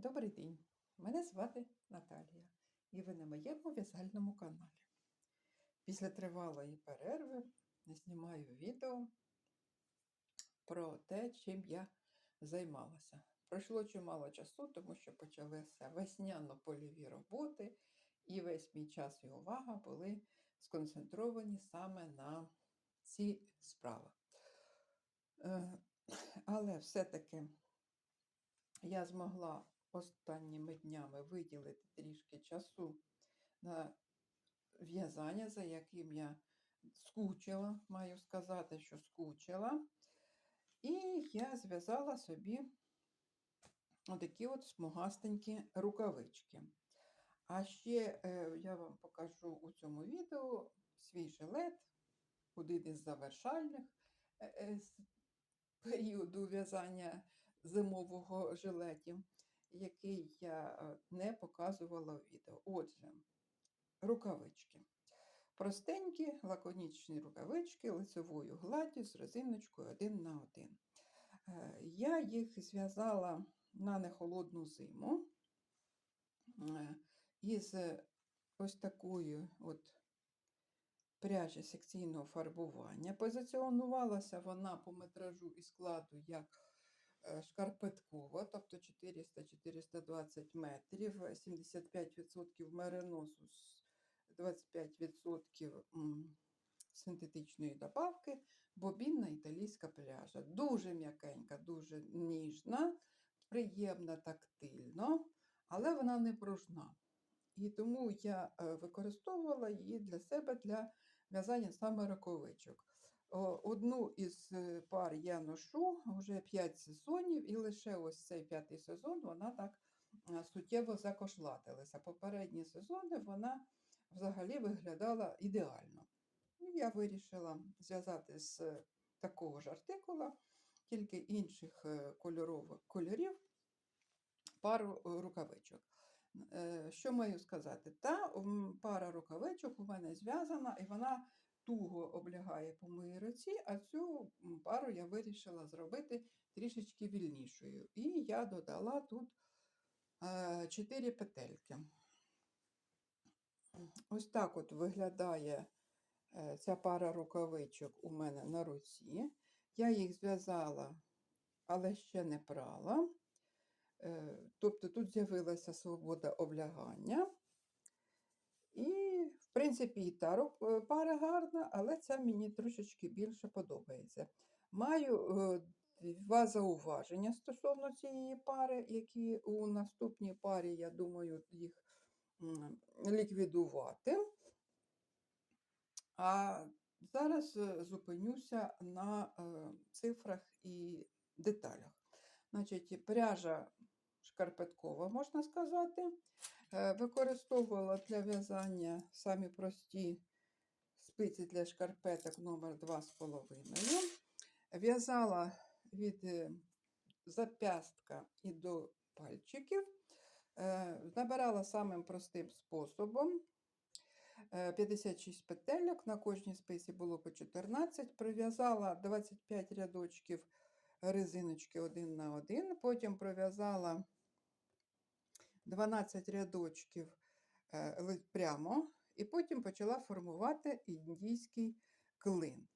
Добрий день! Мене звати Наталія, і ви на моєму в'язальному каналі. Після тривалої перерви знімаю відео про те, чим я займалася. Пройшло чимало часу, тому що почалися весняно-польові роботи, і весь мій час і увага були сконцентровані саме на ці справи. Е, Але все-таки я змогла останніми днями виділити трішки часу на в'язання, за яким я скучила, маю сказати, що скучила. І я зв'язала собі отакі от смугастенькі рукавички. А ще е, я вам покажу у цьому відео свій жилет, один із завершальних е, е, періоду в'язання зимового жилетів, який я е, не показувала в відео. Отже, рукавички. Простенькі, лаконічні рукавички лицевою гладдю з резиночкою один на один. Е, Я їх зв'язала на нехолодну зиму е, із ось такою от пряжі секційного фарбування. Позиціонувалася вона по метражу і складу як шкарпеткова, тобто 400-420 метрів, 75% мериносу, 25% синтетичної добавки, бобінна італійська пряжа. Дуже м'якенька, дуже ніжна, приємна тактильно, але вона не пружна. І тому я е, використовувала її для себе для в'язання саме рукавичок. О, Одну із е, пар я ношу вже 5 сезонів, і лише ось цей п'ятий сезон вона так е, суттєво закошлатилася. Попередні сезони вона взагалі виглядала ідеально. Я вирішила зв'язати з такого ж артикула, тільки інших е, кольорових кольорів пару е, рукавичок. Е, Що маю сказати? Та пара рукавичок у мене зв'язана, і вона туго облягає по моїй руці, а цю пару я вирішила зробити трішечки вільнішою. І я додала тут 4 петельки. Ось так от виглядає е, ця пара рукавичок у мене на руці. Я їх зв'язала, але ще не прала. Е, Тобто тут з'явилася свобода облягання. В принципі, і та е, пара гарна, але ця мені трошечки більше подобається. Маю е, два зауваження стосовно цієї пари, які у наступній парі, я думаю, їх ліквідувати. А зараз е, зупинюся на цифрах і деталях. Значить, пряжа шкарпеткова, можна сказати. Е, Використовувала для в'язання самі прості спиці для шкарпеток номер 2,5. В'язала від е, зап'ястка і до пальчиків. Е, Набирала самим простим способом. Е, 56 петельок, на кожній спиці було по 14. Прив'язала 25 рядочків резиночки один на один, потім пров'язала 12 рядочків е, прямо, і потім почала формувати індійський клин.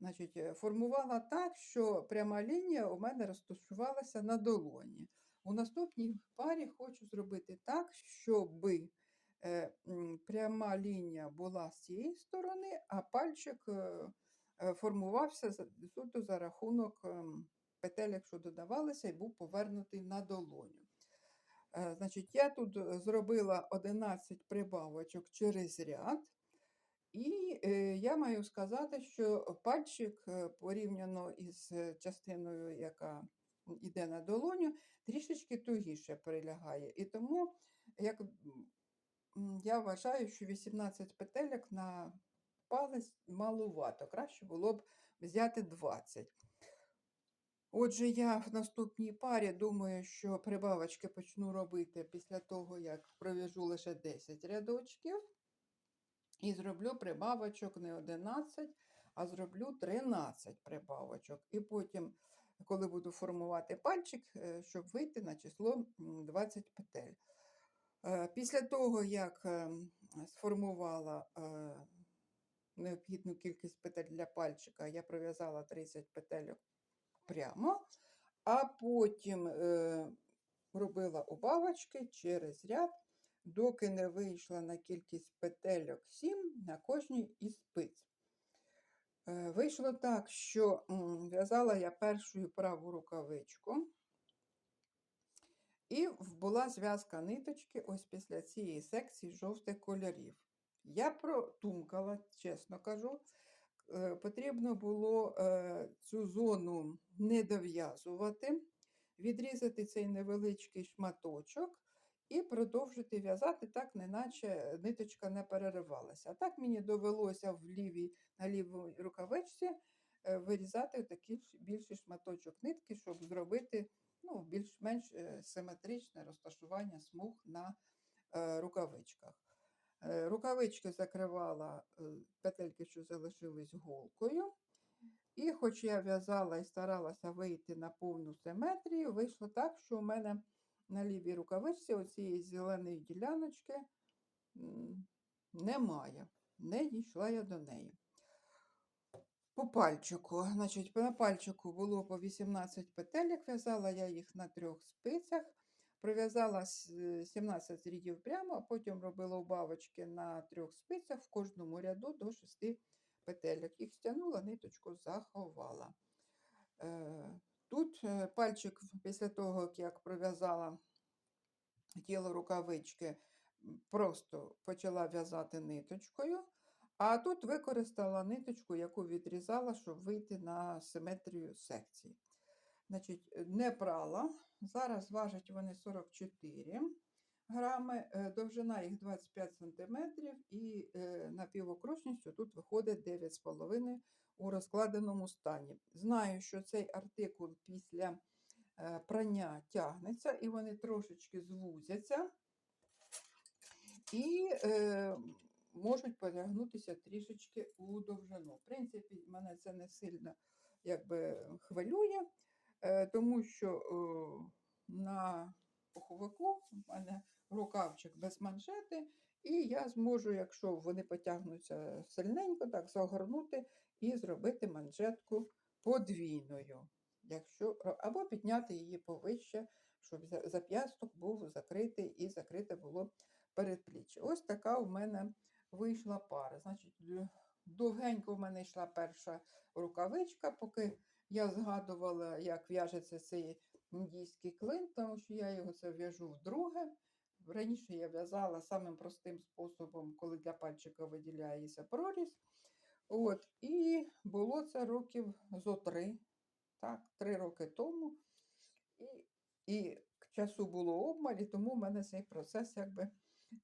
Значить, е, формувала так, що пряма лінія у мене розташувалася на долоні. У наступній парі хочу зробити так, щоб е, пряма лінія була з цієї сторони, а пальчик формувався суто за рахунок петель, що додавалися, і був повернутий на долоню. Е, Значить, я тут е, зробила 11 прибавочок через ряд. І е, я маю сказати, що пальчик порівняно із частиною, яка йде на долоню, трішечки тугіше прилягає. І тому як, я вважаю, що 18 петельок на палець малувато. Краще було б взяти 20. Отже, я в наступній парі думаю, що прибавочки почну робити після того, як пров'яжу лише 10 рядочків. І зроблю прибавочок не 11, а зроблю 13 прибавочок. І потім коли буду формувати пальчик, е, щоб вийти на число 20 петель. Е, Після того, як ем, сформувала е, необхідну кількість петель для пальчика, я пров'язала 30 петельок прямо, а потім е, робила убавочки через ряд, доки не вийшла на кількість петельок 7 на кожній із спиць. Е, Вийшло так, що в'язала я першою праву рукавичку, і була зв'язка ниточки ось після цієї секції жовтих кольорів. Я протумкала, чесно кажу. Е, Потрібно було е, цю зону не дов'язувати, відрізати цей невеличкий шматочок і продовжити в'язати так, неначе ниточка не переривалася. А так мені довелося в лівій, на лівій рукавичці е, вирізати такий більший шматочок нитки, щоб зробити ну, більш-менш симетричне розташування смуг на рукавичках. Е, Рукавички закривала е, петельки, що залишились голкою. І хоч я в'язала і старалася вийти на повну симетрію, вийшло так, що у мене на лівій рукавичці оцієї зеленої діляночки немає. Не дійшла я до неї. По пальчику, значить, на пальчику було по 18 петелек, в'язала я їх на трьох спицях, пров'язала е, 17 рядів прямо, а потім робила убавочки на трьох спицях в кожному ряду до 6 петелек. Їх стягнула, ниточку заховала. Е, Тут е, пальчик після того, як пров'язала тіло рукавички, просто почала в'язати ниточкою. А тут використала ниточку, яку відрізала, щоб вийти на симетрію секцій. Значить, не прала. Зараз важать вони 44 грами, е, довжина їх 25 см і е, напівокружністю тут виходить 9,5 у розкладеному стані. Знаю, що цей артикул після е, прання тягнеться і вони трошечки звузяться і е, можуть потягнутися трішечки у довжину. В принципі, мене це не сильно якби, хвилює, тому що е, на пуховику в мене рукавчик без манжети, і я зможу, якщо вони потягнуться сильненько, так загорнути і зробити манжетку подвійною. Якщо, або підняти її повище, щоб зап'ясток був закритий і закрите було передпліччя. Ось така в мене вийшла пара. Значить, довгенько в мене йшла перша рукавичка, поки я згадувала, як в'яжеться цей індійський клин, тому що я його це в'яжу вдруге. Раніше я в'язала самим простим способом, коли для пальчика виділяється проріз. От, і було це років зо три, так, три роки тому. І, і часу було обмаль, і тому в мене цей процес якби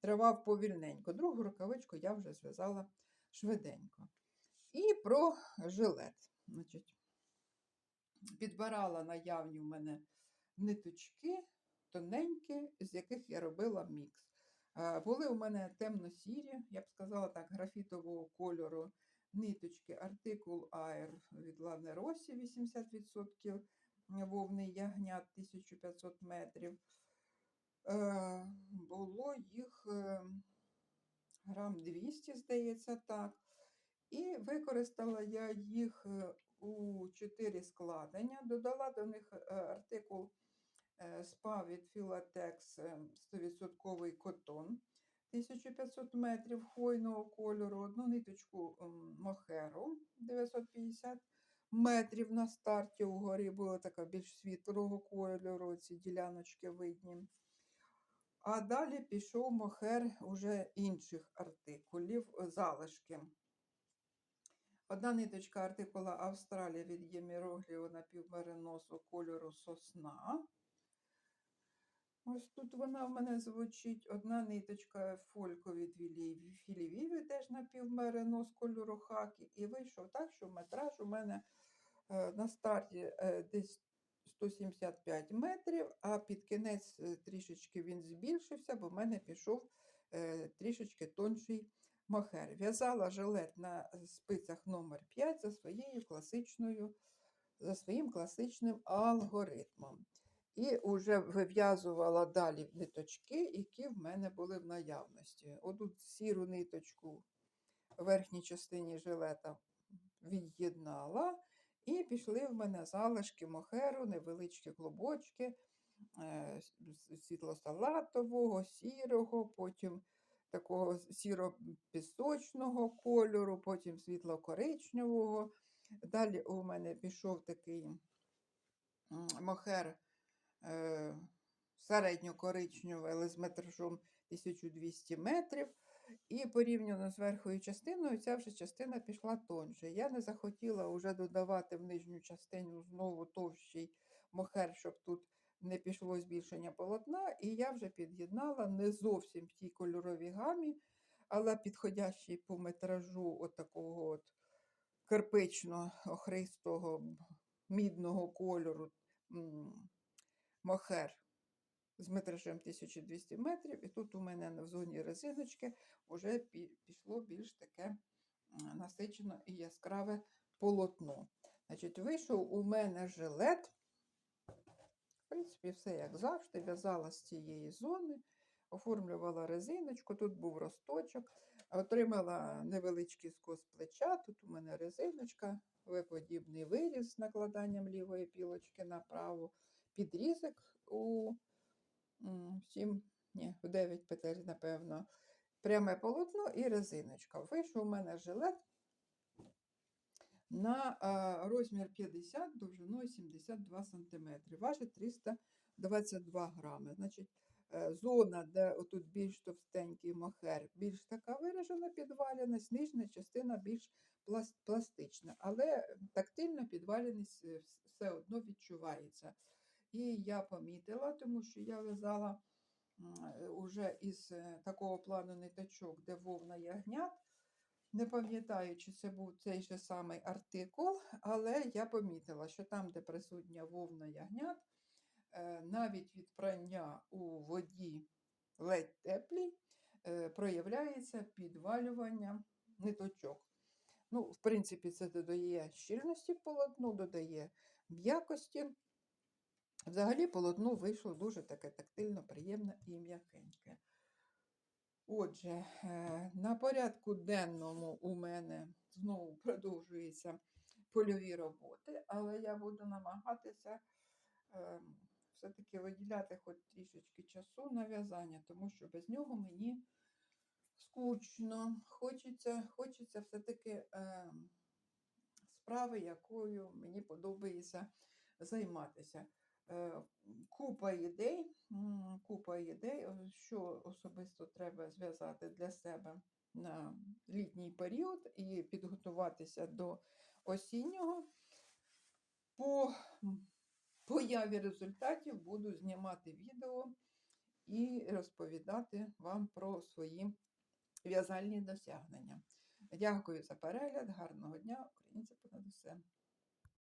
тривав повільненько. Другу рукавичку я вже зв'язала швиденько. І про жилет. Значить, підбирала наявні в мене ниточки тоненькі, з яких я робила мікс. Були у мене темно-сірі, я б сказала так, графітового кольору ниточки артикул Air від Лани Росі 80% вовни ягнят 1500 метрів. Е, Було їх е, грам 200, здається, так. І використала я їх е, у 4 складення. Додала до них е, артикул е, СПА від е, 100% котон 1500 метрів хвойного кольору, одну ниточку мохеру 950 метрів на старті угорі була така більш світлого кольору, ці діляночки видні. А далі пішов мохер уже інших артикулів, е, залишки. Одна ниточка артикула Австралія від Ємірогліо напівмериносу кольору сосна. Ось тут вона в мене звучить. Одна ниточка фолько від Філівіві, теж напівмеринос кольору хакі. І вийшов так, що метраж у мене е, на старті е, десь 175 метрів, а під кінець е, трішечки він збільшився, бо в мене пішов трішечки тонший мохер. В'язала жилет на спицях номер 5 за своєю класичною за своїм класичним алгоритмом. І вже вив'язувала далі ниточки, які в мене були в наявності. Отут сіру ниточку в верхній частині жилета від'єднала, і пішли в мене залишки мохеру, невеличкі клубочки е, світло-салатового, сірого, потім такого сіро-пісочного кольору, потім світло-коричневого. Далі у мене пішов такий мохер е, середньо-коричневий, але з метражом 1200 метрів. І порівняно з верхньою частиною, ця вже частина пішла тонше. Я не захотіла вже додавати в нижню частину знову товщий мохер, щоб тут не пішло збільшення полотна. І я вже під'єднала не зовсім в тій кольоровій гамі, але підходящий по метражу от такого от кирпично-охристого мідного кольору мохер з метражем 1200 метрів. І тут у мене в зоні резиночки вже пішло більш таке насичено і яскраве полотно. Значить, вийшов у мене жилет. Принципі, все як завжди, в'язала з цієї зони, оформлювала резиночку, тут був росточок, отримала невеличкий скос плеча, тут у мене резиночка, виподібний виріз з накладанням лівої пілочки на праву, підрізок у м, сім, ні, в 9 петель, напевно, пряме полотно і резиночка. Вийшов у мене жилет на розмір 50 довжиною 72 см. Важить 322 грами. Значить, е, зона, де отут більш товстенький мохер, більш така виражена підваляність, нижня частина більш пластична, але тактильна підваляність е, все одно відчувається. І я помітила, тому що я в'язала е, уже із такого плану ниточок, де вовна ягнят. Не пам'ятаю, чи це був цей же самий артикул, але я помітила, що там, де присутня вовна ягнят, е, навіть від прання у воді ледь теплій, е, проявляється підвалювання ниточок. Ну, в принципі, це додає щільності полотну, додає м'якості. Взагалі полотно вийшло дуже таке тактильно приємне і м'якеньке. Отже, е, на порядку денному у мене знову продовжуються польові роботи, але я буду намагатися ем, все-таки виділяти хоч трішечки часу на в'язання, тому що без нього мені скучно. Хочеться, хочеться все-таки ем, справи, якою мені подобається займатися. Е, Купа ідей, купа ідей, що особисто треба зв'язати для себе на літній період і підготуватися до осіннього. По появі результатів буду знімати відео і розповідати вам про свої в'язальні досягнення. Дякую за перегляд, гарного дня, українці понад усе.